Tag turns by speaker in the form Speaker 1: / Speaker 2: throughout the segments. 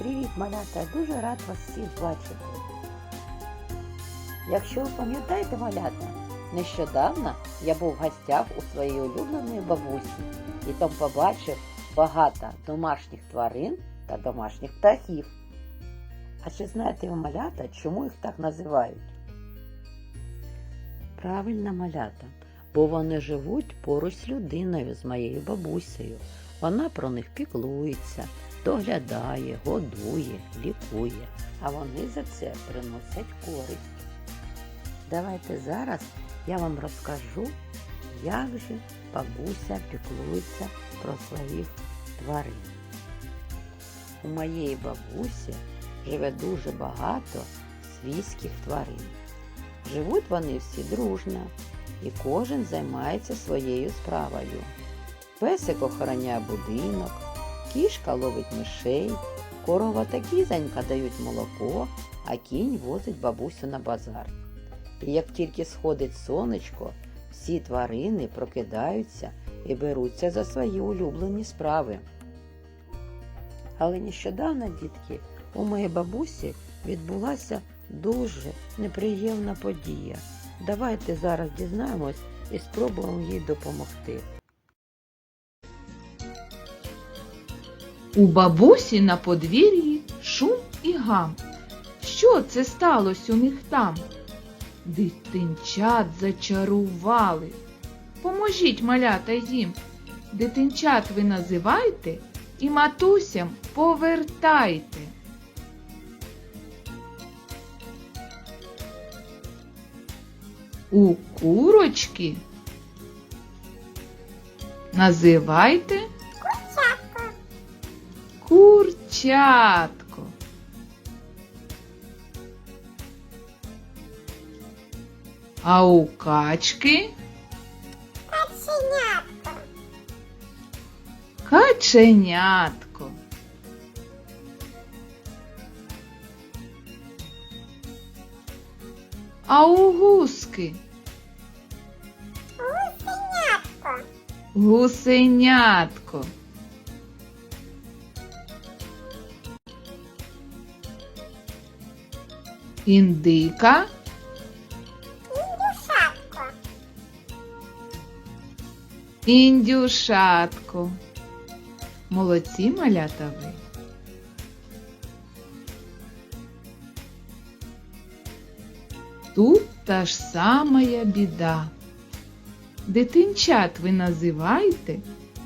Speaker 1: Привіт, малята! Дуже рад вас всіх бачити. Якщо ви пам'ятаєте малята, нещодавно я був в гостях у своїй улюбленої бабусі і там побачив багато домашніх тварин та домашніх птахів. А чи знаєте ви малята, чому їх так називають? Правильно, малята, бо вони живуть поруч з людиною, з моєю бабусею. Вона про них піклується, доглядає, годує, лікує, а вони за це приносять користь. Давайте зараз я вам розкажу, як же бабуся піклується про своїх тварин. У моєї бабусі живе дуже багато свійських тварин. Живуть вони всі дружно, і кожен займається своєю справою. Песик охороняє будинок, кішка ловить мишей, корова та кізонька дають молоко, а кінь возить бабусю на базар. І як тільки сходить сонечко, всі тварини прокидаються і беруться за свої улюблені справи. Але нещодавно, дітки, у моєї бабусі відбулася дуже неприємна подія. Давайте зараз дізнаємось і спробуємо їй допомогти.
Speaker 2: У бабусі на подвір'ї шум і гам. Що це сталося у них там? Дитинчат зачарували. Поможіть малята їм. Дитинчат ви називайте і матусям повертайте. У курочки називайте Курчатко. А у качки каченятко. А у гуски гусенятко. Індика індюшатко. Молодці малята ви. Тут та ж самая біда. Дитинчат ви називайте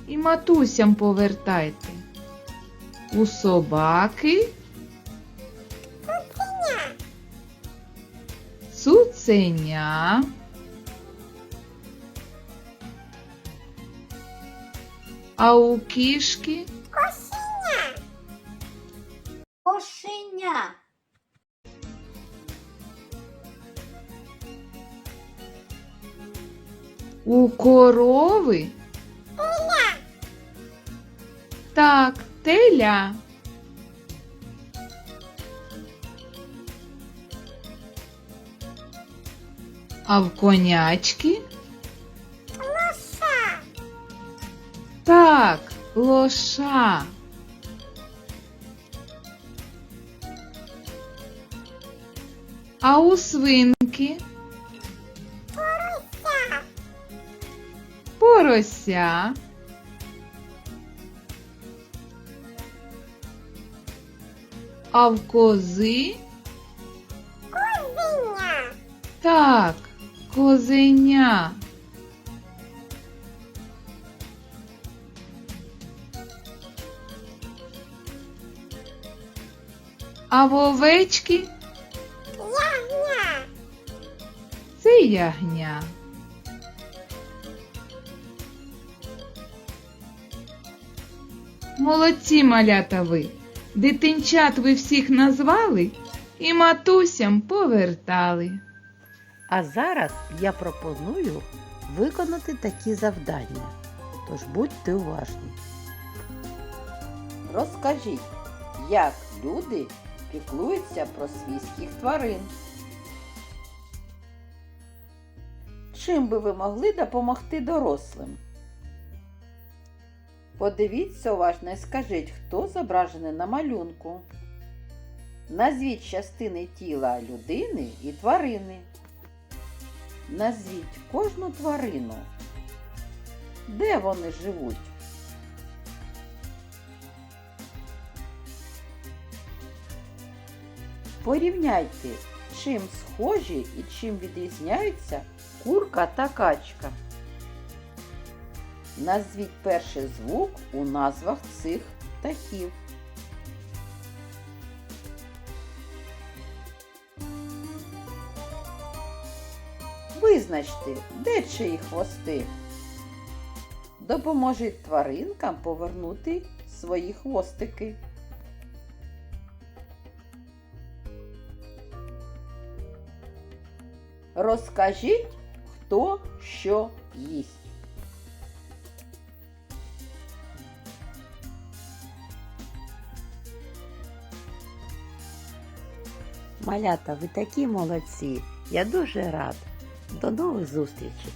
Speaker 2: і матусям повертайте. У собаки цуценя. А у кішки
Speaker 3: Кошеня.
Speaker 2: У корови? Так, теля. А в конячки?
Speaker 3: Лоша.
Speaker 2: Так, лоша. А у свинки?
Speaker 3: Порося.
Speaker 2: Порося. А в кози?
Speaker 3: Козеня.
Speaker 2: Так, козеня. А в овечки
Speaker 3: Ягня.
Speaker 2: це ягня. Молодці малята ви. Дитинчат ви всіх назвали і матусям повертали.
Speaker 1: А зараз я пропоную виконати такі завдання. Тож будьте уважні. Розкажіть, як люди піклуються про свійських тварин. Чим би ви могли допомогти дорослим? Подивіться уважно і скажіть, хто зображений на малюнку. Назвіть частини тіла людини і тварини. Назвіть кожну тварину. Де вони живуть? Порівняйте, чим схожі і чим відрізняються курка та качка. Назвіть перший звук у назвах цих птахів. Визначте, де чиї хвости. Допоможіть тваринкам повернути свої хвостики. Розкажіть, хто що їсть. Малята, ви такі молодці. Я дуже рад. До нових зустрічей!